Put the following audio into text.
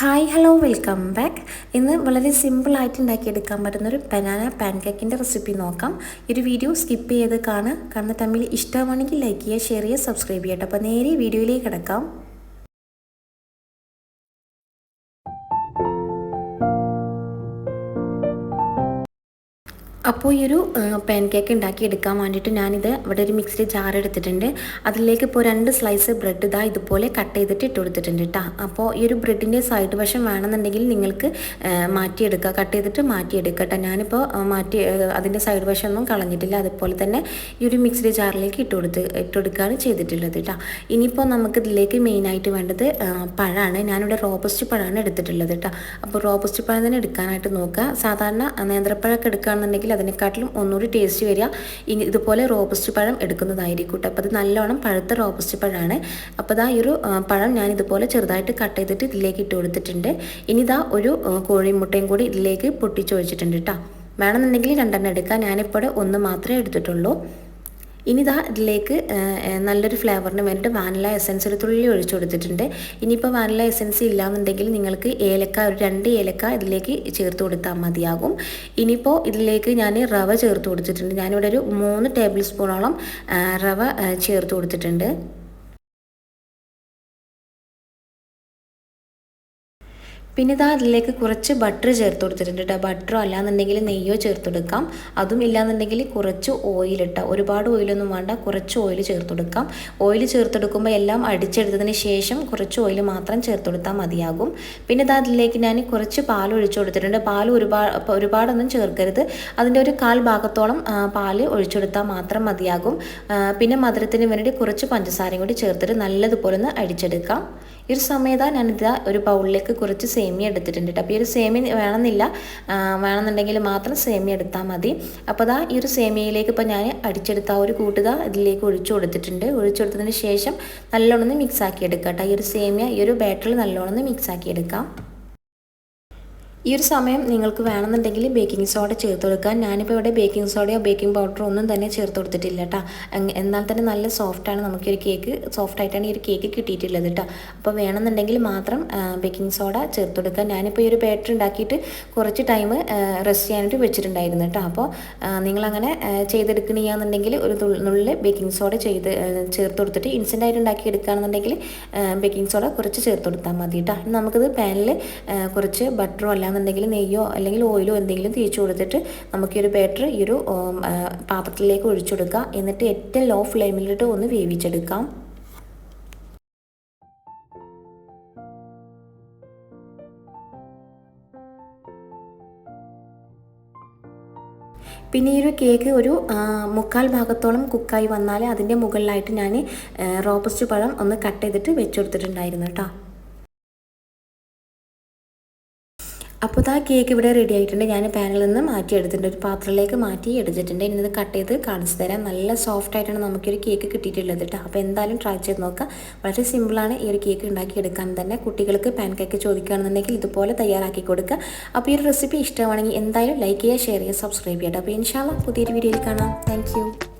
Hi hello welcome back. ഇന്ന് വളരെ സിമ്പിളായിട്ട് ഉണ്ടാക്കിയെടുക്കാൻ പറ്റുന്ന ഒരു ബനാന പാൻ കേക്കിന്റെ റെസിപ്പി നോക്കാം. ഈ ഒരു വീഡിയോ സ്കിപ്പ് ചെയ്ത് കാണുക. കാരണം തമ്മിൽ ഇഷ്ടമാണെങ്കിൽ ലൈക്ക് ചെയ്യുക ഷെയർ ചെയ്യുക സബ്സ്ക്രൈബ് ചെയ്യട്ടെ അപ്പോൾ നേരെ വീഡിയോയിലേക്ക് കിടക്കാം. അപ്പോൾ ഈ ഒരു പാൻ കേക്ക് ഉണ്ടാക്കി എടുക്കാൻ വേണ്ടിയിട്ട് ഞാനിത് ഇവിടെ ഒരു മിക്സ്ഡ് ജാർ എടുത്തിട്ടുണ്ട്. അതിലേക്ക് ഇപ്പോൾ രണ്ട് സ്ലൈസ് ബ്രെഡ് ഇതാ ഇതുപോലെ കട്ട് ചെയ്തിട്ട് ഇട്ട് കൊടുത്തിട്ടുണ്ട് കേട്ടോ അപ്പോൾ ഈ ഒരു ബ്രെഡിന്റെ സൈഡ് വശം വേണമെന്നുണ്ടെങ്കിൽ നിങ്ങൾക്ക് മാറ്റിയെടുക്കുക കട്ട് ചെയ്തിട്ട് മാറ്റിയെടുക്കുക കേട്ടോ ഞാനിപ്പോൾ മാറ്റി അതിന്റെ സൈഡ് വശം ഒന്നും കളഞ്ഞിട്ടില്ല. അതുപോലെ തന്നെ ഈ ഒരു മിക്സ്ഡ് ജാറിലേക്ക് ഇട്ട് കൊടുത്ത് ഇട്ട് കൊടുക്കുകയാണ് ചെയ്തിട്ടുള്ളത് കേട്ടോ ഇനിയിപ്പോൾ നമുക്ക് ഇതിലേക്ക് മെയിനായിട്ട് വേണ്ടത് പഴമാണ് ഞാനിവിടെ റോബസ്റ്റ് പഴമാണ് എടുത്തിട്ടുള്ളത് കേട്ടോ അപ്പോൾ റോബസ്റ്റ് പഴം തന്നെ എടുക്കാനായിട്ട് നോക്കുക സാധാരണ നേന്ത്രപ്പഴമൊക്കെ എടുക്കുകയാണെന്നുണ്ടെങ്കിൽ അതിനെക്കാട്ടിലും ഒന്നുകൂടി ടേസ്റ്റ് വരിക. ഇതുപോലെ റോബസ്റ്റ് പഴം എടുക്കുന്നതായിരിക്കും കേട്ടോ. അപ്പോൾ അത് നല്ലോണം പഴുത്ത റോബസ്റ്റ് പഴമാണ്. അപ്പോൾ ഇതാ ഈ ഒരു പഴം ഞാൻ ഇതുപോലെ ചെറുതായിട്ട് കട്ട് ചെയ്തിട്ട് ഇതിലേക്ക് ഇട്ട് കൊടുത്തിട്ടുണ്ട്. ഇനി ഇതാ ഒരു കോഴിമുട്ടയും കൂടി ഇതിലേക്ക് പൊട്ടിച്ചൊഴിച്ചിട്ടുണ്ട് കേട്ടോ. വേണമെന്നുണ്ടെങ്കിൽ രണ്ടെണ്ണം എടുക്കാം. ഞാനിപ്പോൾ ഒന്ന് മാത്രമേ എടുത്തിട്ടുള്ളൂ. ഇനി ഇതാ ഇതിലേക്ക് നല്ലൊരു ഫ്ലേവറിന് വേണ്ടിയിട്ട് വാനില എസൻസ് ഒരു തുള്ളി ഒഴിച്ചു കൊടുത്തിട്ടുണ്ട്. ഇനിയിപ്പോൾ വാനില എസൻസ് ഇല്ലാന്നുണ്ടെങ്കിൽ നിങ്ങൾക്ക് ഏലക്ക ഒരു രണ്ട് ഏലക്ക ഇതിലേക്ക് ചേർത്ത് കൊടുത്താൽ മതിയാകും. ഇനിയിപ്പോൾ ഇതിലേക്ക് ഞാൻ റവ ചേർത്ത് കൊടുത്തിട്ടുണ്ട്. ഞാനിവിടെ ഒരു മൂന്ന് ടേബിൾ സ്പൂണോളം റവ ചേർത്ത് കൊടുത്തിട്ടുണ്ട്. പിന്നെ ഇതാ അതിലേക്ക് കുറച്ച് ബട്ടർ ചേർത്ത് കൊടുത്തിട്ടുണ്ട് കേട്ടോ ബട്ടറോ അല്ലാന്നുണ്ടെങ്കിൽ നെയ്യോ ചേർത്ത് കൊടുക്കാം. അതും ഇല്ലാന്നുണ്ടെങ്കിൽ കുറച്ച് ഓയിൽ ഇട്ടാൽ ഒരുപാട് ഓയിലൊന്നും വേണ്ട. കുറച്ച് ഓയിൽ ചേർത്ത് കൊടുക്കാം. ഓയിൽ ചേർത്തെടുക്കുമ്പോൾ എല്ലാം അടിച്ചെടുത്തതിന് ശേഷം കുറച്ച് ഓയിൽ മാത്രം ചേർത്ത് കൊടുത്താൽ മതിയാകും. പിന്നെ ഇതാ അതിലേക്ക് ഞാൻ കുറച്ച് പാൽ ഒഴിച്ചു കൊടുത്തിട്ടുണ്ട്. പാൽ ഒരുപാട് ഒരുപാടൊന്നും ചേർക്കരുത്. അതിന്റെ ഒരു കാൽ ഭാഗത്തോളം പാൽ ഒഴിച്ചു കൊടുത്താൽ മാത്രം മതിയാകും. പിന്നെ മധുരത്തിന് വേണ്ടി കുറച്ച് പഞ്ചസാരയും കൂടി ചേർത്തിട്ട് നല്ലതുപോലെ ഒന്ന് അടിച്ചെടുക്കാം. ഈ ഒരു സമയത്ത് ഞാനിത് ഒരു ബൗളിലേക്ക് കുറച്ച് സേമിയ എടുത്തിട്ടുണ്ട് കേട്ടോ അപ്പോൾ ഈ ഒരു സേമിയ വേണമെന്നില്ല. വേണമെന്നുണ്ടെങ്കിൽ മാത്രം സേമിയ എടുത്താൽ മതി. അപ്പോൾ അതാ ഈ ഒരു സേമിയയിലേക്ക് ഇപ്പോൾ ഞാൻ അടിച്ചെടുത്ത ആ ഒരു കൂട്ടുക ഇതിലേക്ക് ഒഴിച്ചു കൊടുത്തിട്ടുണ്ട്. ഒഴിച്ചു കൊടുത്തതിന് ശേഷം നല്ലോണം മിക്സ് ആക്കി എടുക്കാം കേട്ടോ ഈ ഒരു സേമിയ ഈ ഒരു ബാറ്ററിൽ നല്ലോണം മിക്സ് ആക്കി എടുക്കാം. ഈ ഒരു സമയം നിങ്ങൾക്ക് വേണമെന്നുണ്ടെങ്കിൽ ബേക്കിംഗ് സോഡ ചേർത്ത് കൊടുക്കുക. ഞാനിപ്പോൾ ഇവിടെ ബേക്കിംഗ് സോഡയോ ബേക്കിംഗ് പൗഡറോ ഒന്നും തന്നെ ചേർത്ത് കൊടുത്തിട്ടില്ല കേട്ടോ. എന്നാൽ തന്നെ നല്ല സോഫ്റ്റാണ് നമുക്കൊരു കേക്ക് സോഫ്റ്റ് ആയിട്ടാണ് ഈ ഒരു കേക്ക് കിട്ടിയിട്ടുള്ളത് കേട്ടോ. അപ്പോൾ വേണമെന്നുണ്ടെങ്കിൽ മാത്രം ബേക്കിംഗ് സോഡ ചേർത്ത് കൊടുക്കാൻ ഞാനിപ്പോൾ ഈ ഒരു ബാറ്റർ ഉണ്ടാക്കിയിട്ട് കുറച്ച് ടൈം റെസ്റ്റ് ചെയ്യാനായിട്ട് വെച്ചിട്ടുണ്ടായിരുന്നു കേട്ടോ. അപ്പോൾ നിങ്ങളങ്ങനെ ചെയ്തെടുക്കണെന്നുണ്ടെങ്കിൽ ഒരു നുള്ളിൽ ബേക്കിംഗ് സോഡ ചെയ്ത് ചേർത്ത് കൊടുത്തിട്ട് ഇൻസ്റ്റന്റായിട്ട് ഉണ്ടാക്കി എടുക്കുകയാണെന്നുണ്ടെങ്കിൽ ബേക്കിംഗ് സോഡ കുറച്ച് ചേർത്ത് കൊടുത്താൽ മതി കേട്ടോ. നമുക്കിത് പാനിൽ കുറച്ച് ബട്ടറോ അല്ലാന്നുണ്ടെങ്കിൽ നെയ്യോ അല്ലെങ്കിൽ ഓയിലോ എന്തെങ്കിലും തേച്ച് കൊടുത്തിട്ട് നമുക്ക് ഈ ഒരു ബാറ്റർ ഈ ഒരു പാത്രത്തിലേക്ക് ഒഴിച്ചു എന്നിട്ട് ഏറ്റവും ലോ ഫ്ലെയിമിലിട്ട് ഒന്ന് വേവിച്ചെടുക്കാം. പിന്നെ ഈ ഒരു കേക്ക് ഒരു മുക്കാൽ ഭാഗത്തോളം കുക്കായി വന്നാൽ അതിന്റെ മുകളിലായിട്ട് ഞാൻ റോബസ്റ്റ് പഴം ഒന്ന് കട്ട് ചെയ്തിട്ട് വെച്ചു കൊടുത്തിട്ടുണ്ടായിരുന്നു കേട്ടോ. അപ്പോൾ ആ കേക്ക് ഇവിടെ റെഡി ആയിട്ടുണ്ട്. ഞാൻ പാനിൽ നിന്ന് മാറ്റി എടുത്തിട്ടുണ്ട്. ഒരു പാത്രത്തിലേക്ക് മാറ്റി എടുത്തിട്ടുണ്ട്. ഇനി ഇത് കട്ട് ചെയ്ത് കാണിച്ചു തരാം. നല്ല സോഫ്റ്റ് ആയിട്ടാണ് നമുക്കൊരു കേക്ക് കിട്ടിയിട്ടുള്ളത് കേട്ടോ അപ്പോൾ എന്തായാലും ട്രൈ ചെയ്ത് നോക്കാം. വളരെ സിമ്പിളാണ് ഈ ഒരു കേക്ക് ഉണ്ടാക്കി എടുക്കാൻ തന്നെ. കുട്ടികൾക്ക് പാൻ കേക്ക് ചോദിക്കുകയാണെന്നുണ്ടെങ്കിൽ ഇതുപോലെ തയ്യാറാക്കി കൊടുക്കുക. അപ്പോൾ ഈ ഒരു റെസിപ്പി ഇഷ്ടമാണെങ്കിൽ എന്തായാലും ലൈക്ക് ചെയ്യുക ഷെയർ ചെയ്യുക സബ്സ്ക്രൈബ് ചെയ്യുക അപ്പോൾ ഇൻഷാല്ല പുതിയൊരു വീഡിയോയിൽ കാണാം. താങ്ക്